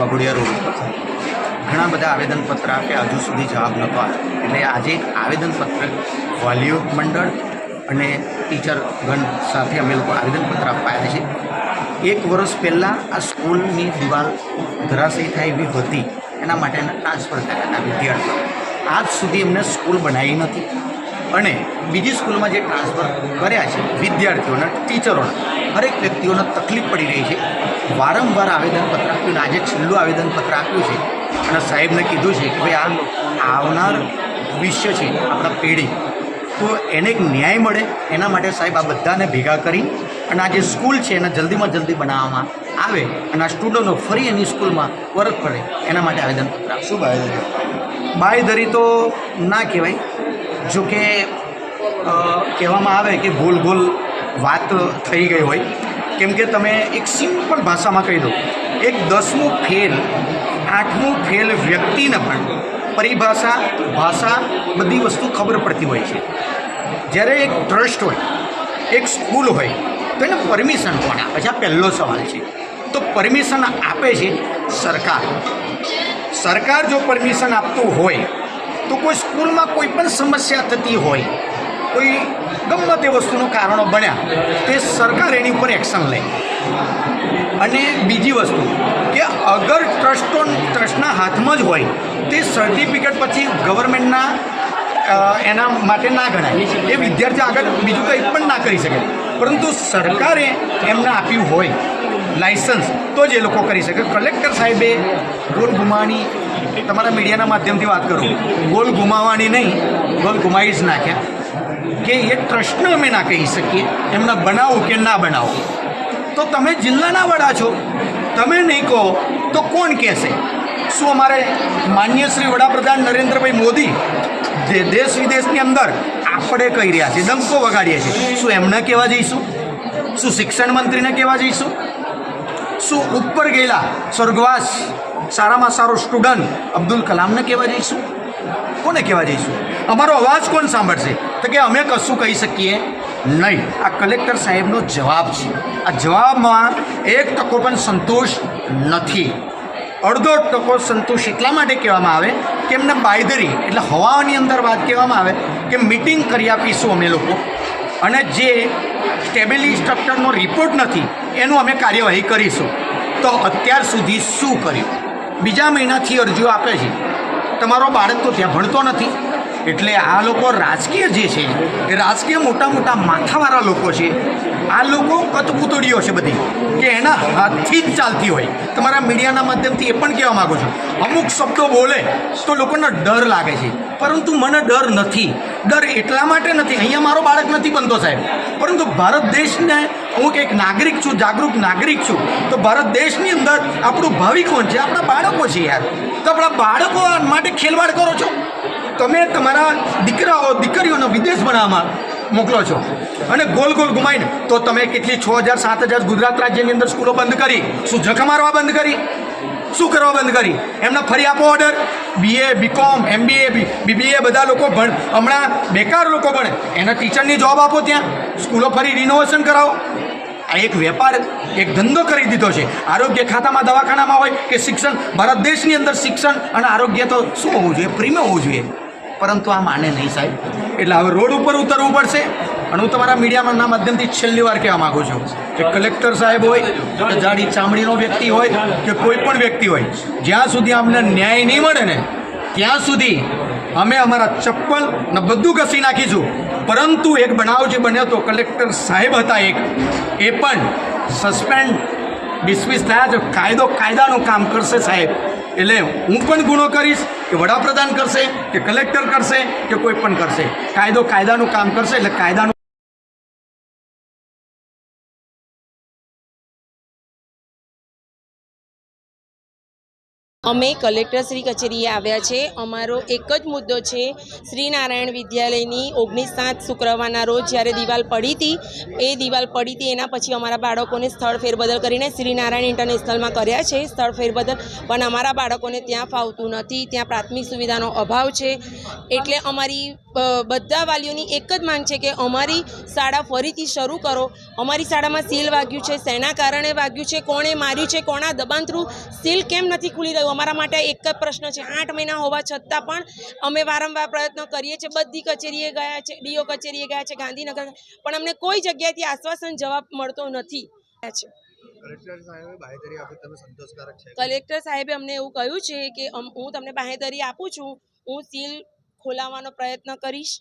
Waghodia road ઘણા બધા આવેદનપત્ર આપ્યા હજુ સુધી જવાબ નહોતો આવ્યો એટલે આજે એક આવેદનપત્ર વાલીઓ મંડળ અને ટીચરગણ સાથે અમે લોકો આવેદનપત્ર આપવા છે. એક વર્ષ પહેલાં આ સ્કૂલની દિવાલ ધરાશયી થાય એવી હતી. એના માટેના ટ્રાન્સફર કર્યા હતા વિદ્યાર્થીઓ. આજ સુધી એમને સ્કૂલ બનાવી નથી. અને બીજી સ્કૂલમાં જે ટ્રાન્સફર કર્યા છે વિદ્યાર્થીઓના ટીચરોના હરેક વ્યક્તિઓને તકલીફ પડી રહી છે. વારંવાર આવેદનપત્ર આપ્યું અને આજે છેલ્લું આવેદનપત્ર આપ્યું છે. અને સાહેબને કીધું છે કે ભાઈ આ આવનાર ભવિષ્ય છે આપણા પેઢી. તો એને એક ન્યાય મળે એના માટે સાહેબ આ બધાને ભેગા કરી અને આ જે સ્કૂલ છે એને જલ્દીમાં જલ્દી બનાવવામાં આવે અને આ સ્ટુડન્ટો ફરી એની સ્કૂલમાં વર્ક ફરે એના માટે આવેદનપત્ર આપશું. શું બાયદરી બાયધરી તો ના કહેવાય જો કે કહેવામાં આવે કે ગોલ ગોલ વાત થઈ ગઈ હોય. કેમ કે તમે એક સિમ્પલ ભાષામાં કહી દો, એક દસમું ફેલ, આઠમું ફેલ વ્યક્તિને પણ પરિભાષા, ભાષા બધી વસ્તુ ખબર પડતી હોય છે. જ્યારે એક ટ્રસ્ટ હોય, એક સ્કૂલ હોય, તો એને પરમિશન કોણ આપે છે? પહેલો સવાલ છે. તો પરમિશન આપે છે સરકાર. સરકાર જો પરમિશન આપતું હોય તો કોઈ સ્કૂલમાં કોઈ પણ સમસ્યા થતી હોય, કોઈ ગમે તે વસ્તુનું કારણો બન્યા, તે સરકાર એની ઉપર એક્શન લે. અને બીજી વસ્તુ કે અગર ટ્રસ્ટો, ટ્રસ્ટના હાથમાં જ હોય, તે સર્ટિફિકેટ પછી ગવર્મેન્ટના એના માટે ના ગણાય. એ વિદ્યાર્થી આગળ બીજું કંઈ પણ ના કરી શકે. પરંતુ સરકારે એમને આપ્યું હોય, લાયસન્સ, તો જ એ લોકો કરી શકે. કલેક્ટર સાહેબે ગોલ ગુમાવાની તમારા મીડિયાના માધ્યમથી વાત કરું. ગોલ ગુમાવવાની નહીં, ગોલ ગુમાવી જ નાખ્યા. કે એ ટ્રસ્ટને અમે ના કહી શકીએ, એમને બનાવો કે ના બનાવો. તો તમે જિલ્લાના વડા છો. તમે નહીં કહો, તો કોણ કહેશે? શું અમારે માન્ય શ્રી વડાપ્રધાન નરેન્દ્રભાઈ મોદી જે દેશ વિદેશની અંદર આપણે કહી રહ્યા છીએ, ડંકો વગાડીએ છીએ? શું એમને કહેવા જઈશું? શું શિક્ષણ મંત્રીને કહેવા જઈશું? શું ઉપર ગયેલા સ્વર્ગવાસ સારામાં સારો સ્ટુડન્ટ અબ્દુલ કલામને કહેવા જઈશું? કોને કહેવા જઈશું? અમારો અવાજ કોણ સાંભળશે? તો કે અમે કશું કહી શકીએ નહીં. આ કલેક્ટર સાહેબનો જવાબ છે. આ જવાબમાં એક ટકો પણ સંતોષ નથી. અડધો ટકો સંતોષ એટલા માટે કહેવામાં આવે કે એમને બાયદરી એટલે હવાની અંદર વાત કહેવામાં આવે કે મિટિંગ કરી આપીશું અમે લોકો. અને જે સ્ટેબિલી સ્ટ્રક્ચરનો રિપોર્ટ નથી, એનું અમે કાર્યવાહી કરીશું. તો અત્યાર સુધી શું કર્યું? બીજા મહિનાથી અરજીઓ આપે છે. તમારો બાળક તો ત્યાં ભણતો નથી. એટલે આ લોકો રાજકીય જે છે, એ રાજકીય મોટા મોટા માથાવાળા લોકો છે, આ લોકો કતપૂતળીઓ છે બધી, કે એના હાથથી જ ચાલતી હોય. તમારા મીડિયાના માધ્યમથી એ પણ કહેવા માગું છું, અમુક શબ્દો બોલે તો લોકોને ડર લાગે છે. પરંતુ મને ડર નથી. ડર એટલા માટે નથી, અહીંયા મારો બાળક નથી બનતો સાહેબ. પરંતુ ભારત દેશને હું એક નાગરિક છું, જાગૃત નાગરિક છું, તો ભારત દેશની અંદર આપણું ભાવિ કોણ છે? આપણા બાળકો છે યાર. તો આપણા બાળકો માટે ખેલવાડ કરો છો? તમે તમારા દીકરાઓ, દીકરીઓનો વિદેશ ભણાવવામાં મોકલો છો. અને ગોલ ગોલ ઘુમાઈને તો તમે કેટલી છ હજાર, સાત હજાર ગુજરાત રાજ્યની અંદર સ્કૂલો બંધ કરી? શું જખ મારવા બંધ કરી? શું કરવા બંધ કરી? એમને ફરી આપો order BA BCom MBA BBA બધા લોકો ભણ. હમણાં બેકાર લોકો ભણે. એના ટીચરની જોબ આપો ત્યાં. સ્કૂલો ફરી રિનોવેશન કરાવો. આ એક વેપાર, એક ધંધો કરી દીધો છે. આરોગ્ય ખાતામાં, દવાખાનામાં હોય કે શિક્ષણ, ભારત દેશની અંદર શિક્ષણ અને આરોગ્ય તો શું હોવું જોઈએ? ફ્રીમાં હોવું જોઈએ. પરંતુ આ માને નહીં સાહેબ. એટલે હવે રોડ ઉપર ઉતરવું પડશે. અને હું તમારા મીડિયાના માધ્યમથી છેલ્લી વાર કહેવા માગું છું કે કલેક્ટર સાહેબ હોય, કે જાડી ચામડીનો વ્યક્તિ હોય, કે કોઈ પણ વ્યક્તિ હોય, જ્યાં સુધી અમને ન્યાય નહીં મળે ને, ત્યાં સુધી અમે અમારા ચપ્પલ ને બધું ઘસી નાખીશું. પરંતુ એક બનાવ જે બન્યો તો કલેક્ટર સાહેબ હતા એક. એ પણ સસ્પેન્ડ, ડિસમિસ થયા છે. કાયદો કાયદાનું કામ કરશે સાહેબ. એટલે હું પણ ગુનો કરીશ કે વડાપ્રધાન કરશે, કે કલેક્ટર કરશે, કે કોઈ પણ કરશે. કાયદો કાયદાનું કામ કરશે એટલે કાયદાનું અમે કલેક્ટરશ્રી કચેરીએ આવ્યા છે. અમારો એક જ મુદ્દો છે, શ્રીનારાયણ વિદ્યાલયની ઓગણીસ સાત શુક્રવારના રોજ જ્યારે દિવાલ પડી હતી, એ દિવાલ પડી હતી, એના પછી અમારા બાળકોને સ્થળ ફેરબદલ કરીને શ્રીનારાયણ ઇન્ટરનેશનલમાં કર્યા છે. સ્થળ ફેરબદલ, પણ અમારા બાળકોને ત્યાં ફાવતું નથી, ત્યાં પ્રાથમિક સુવિધાનો અભાવ છે. એટલે અમારી બધા વાલીઓની એક જ માંગ છે કે અમારી શાળા ફરીથી શરૂ કરો. અમારી શાળામાં સીલ વાગ્યું છે શેના કારણે વાગ્યું છે કોણે માર્યું છે કોણા દબાણ થ્રુ સીલ કેમ નથી ખુલી રહ્યું? અમારા માટે એક જ પ્રશ્ન છે. આઠ મહિના હોવા છતાં પણ અમે વારંવાર પ્રયત્નો કરીએ છીએ. બધી કચેરીએ ગયા છે ડીઓ કચેરીએ ગયા છે ગાંધીનગર પણ અમને કોઈ જગ્યાએથી આશ્વાસન જવાબ મળતો નથી. છે સાહેબે કલેક્ટર સાહેબે અમને એવું કહ્યું છે કે હું તમને બાહેધરી આપું છું. હું સીલ ખોલાવવાનો પ્રયત્ન કરીશ.